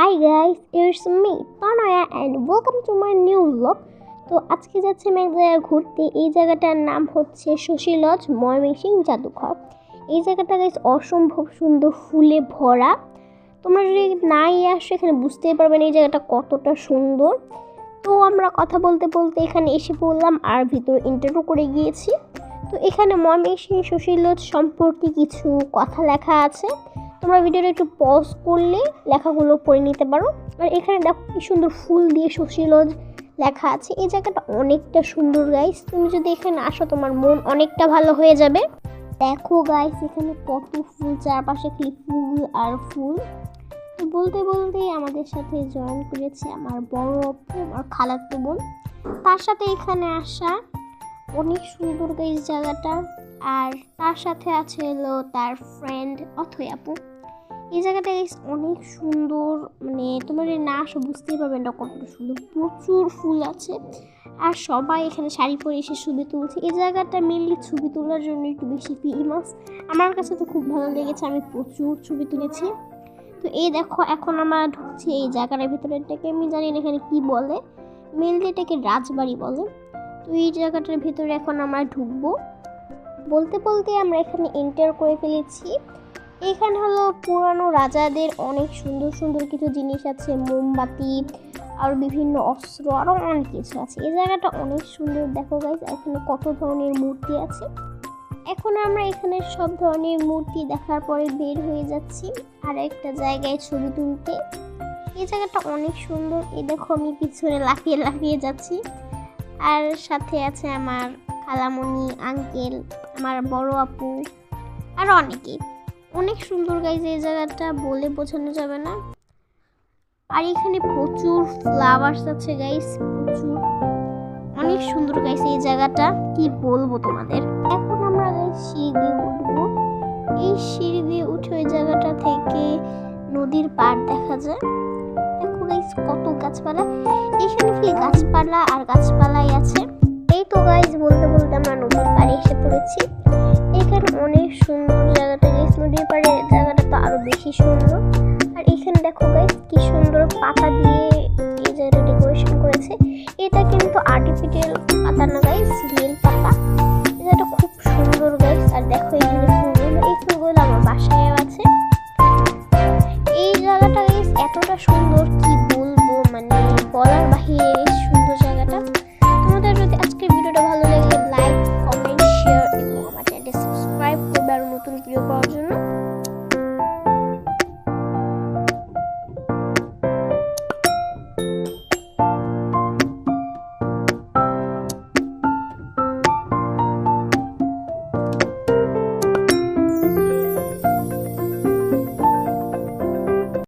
Hi guys it's me Tanaya and welcome to my new blog তো আজকে যাচ্ছে আমি এক জায়গায় ঘুরতে। এই জায়গাটার নাম হচ্ছে শশী লজ জাদুঘর। এই জায়গাটা গাইস অসম্ভব সুন্দর, ফুলে ভরা। তোমরা যদি নাই আসো, এখানে বুঝতেই পারবে না এই জায়গাটা কতটা সুন্দর। তো আমরা কথা বলতে বলতে এখানে এসে পড়লাম আর ভিতরে ইন্টারভিউ করে গিয়েছি। তো এখানে ময়মনসিং শশী সম্পর্কে কিছু কথা লেখা আছে। তোমরা ভিডিওটা একটু পজ করলে লেখাগুলো পড়ে নিতে পারো। আর এখানে দেখো কি সুন্দর ফুল দিয়ে সুশীলজ লেখা আছে। এই জায়গাটা অনেকটা সুন্দর গাইস তুমি যদি এখানে আসো, তোমার মন অনেকটা ভালো হয়ে যাবে। দেখো গাইস এখানে কত ফুল, চারপাশে খালি ফুল আর ফুল। বলতে বলতে আমাদের সাথে জয়েন করেছে আমার বড় আপু, আমার খালাতো বোন। তার সাথে এখানে আসা অনেক সুন্দর গাইস জায়গাটা। আর তার সাথে আছে হলো তার ফ্রেন্ড অথই আপু। এই জায়গাটা অনেক সুন্দর মানে তোমরা না আসো বুঝতেই পারবে না কতটা সুন্দর। প্রচুর ফুল আছে আর সবাই এখানে শাড়ি পরে এসে ছবি তুলছে। এই জায়গাটা মেনলি ছবি তোলার জন্য একটু বেশি ফেমাস আমার কাছে তো খুব ভালো লেগেছে, আমি প্রচুর ছবি তুলেছি। তো এই দেখো, এখন আমরা ঢুকছি এই জায়গাটার ভিতরে। এটাকে আমি জানি না এখানে কি বলে। মেনলি এটাকে রাজবাড়ি বলে। তো এই জায়গাটার ভিতরে এখন আমরা ঢুকবো। বলতে বলতে আমরা এখানে এন্টার করে ফেলেছি। এখানে হলো পুরানো রাজাদের অনেক সুন্দর সুন্দর কিছু জিনিস আছে, মোমবাতি আর বিভিন্ন অস্ত্র আরও অনেক কিছু আছে। এই জায়গাটা অনেক সুন্দর। দেখো গাইজ এখানে কত ধরনের মূর্তি আছে। এখন আমরা এখানে সব ধরনের মূর্তি দেখার পরে বের হয়ে যাচ্ছি আর একটা জায়গায় ছবি তুলতে। এই জায়গাটা অনেক সুন্দর। এই দেখো আমি পিছনে লাফিয়ে লাফিয়ে যাচ্ছি। আর সাথে আছে আমার খালামণি আঙ্কেল আমার বড় আপু, আর অনেকেই। অনেক সুন্দর গাইজ এই জায়গাটা বলে বোঝানো যাবে না। আর এখানে প্রচুর ফ্লাওয়ার্স আছে গাইস প্রচুর। অনেক সুন্দর গাইস এই জায়গাটা, কি বলব তোমাদের? এখন আমরা গাইস সিঁড়ি দিয়ে উঠবো। এই সিঁড়ি দিয়ে উঠে ওই জায়গাটা থেকে নদীর পাড় দেখা যায়। দেখো গাইস কত গাছপালা। এখানে কি গাছপালা আর গাছপালাই আছে? এই তো গাইস বলতে বলতে আমরা নদীর পাড়ে এসে পড়েছি। এখানে অনেক সুন্দর জায়গাটা নদীর পাড়ে জায়গাটা তো আরও বেশি সুন্দর। আর এখানে দেখো গাইজ কি সুন্দর পাতা দিয়ে এই জায়গাটা ডেকোরেশন করেছে। এটা কিন্তু আর্টিফিশিয়াল পাতা না গাইজ রিয়েল পাতা। এটা খুব সুন্দর গাইজ আর দেখো এখানে ফুলগুলো এই ফুলগুলো আমার বাসায় আছে। এই জায়গাটা গাইজ এতটা সুন্দর